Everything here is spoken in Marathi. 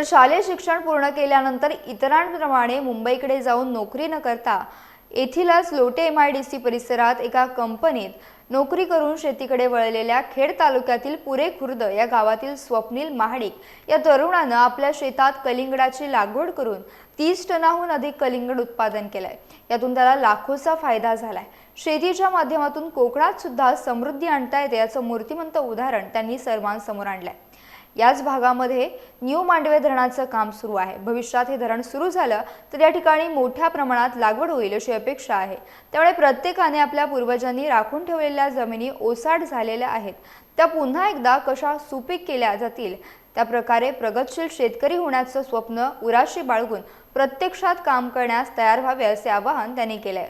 तर शालेय शिक्षण पूर्ण केल्यानंतर इतरांप्रमाणे मुंबईकडे जाऊन नोकरी न करता येथीलच Lote M I D C परिसरात एका कंपनीत नोकरी करून शेतीकडे वळलेल्या खेड तालुक्यातील पुरे खुर्द या गावातील स्वप्नील महाडिक या तरुणानं आपल्या शेतात कलिंगडाची लागवड करून तीस टनाहून अधिक कलिंगड उत्पादन केलंय. यातून त्याला लाखोचा फायदा झालाय. शेतीच्या माध्यमातून कोकणात सुद्धा समृद्धी आणता येते याचं मूर्तिमंत उदाहरण त्यांनी सर्वांसमोर आणलंय. याच भागामध्ये न्यू मांडवे धरणाचं काम सुरू आहे. भविष्यात हे धरण सुरू झालं तर या ठिकाणी मोठ्या प्रमाणात लागवड होईल अशी अपेक्षा आहे. त्यामुळे प्रत्येकाने आपल्या पूर्वजांनी राखून ठेवलेल्या जमिनी ओसाड झालेल्या आहेत. त्या पुन्हा एकदा कशा सुपीक केल्या जातील? त्या प्रकारे प्रगतशील शेतकरी होण्याचं स्वप्न उराशी बाळगून प्रत्यक्षात काम करण्यास तयार व्हावे असे आवाहन त्यांनी केलंय.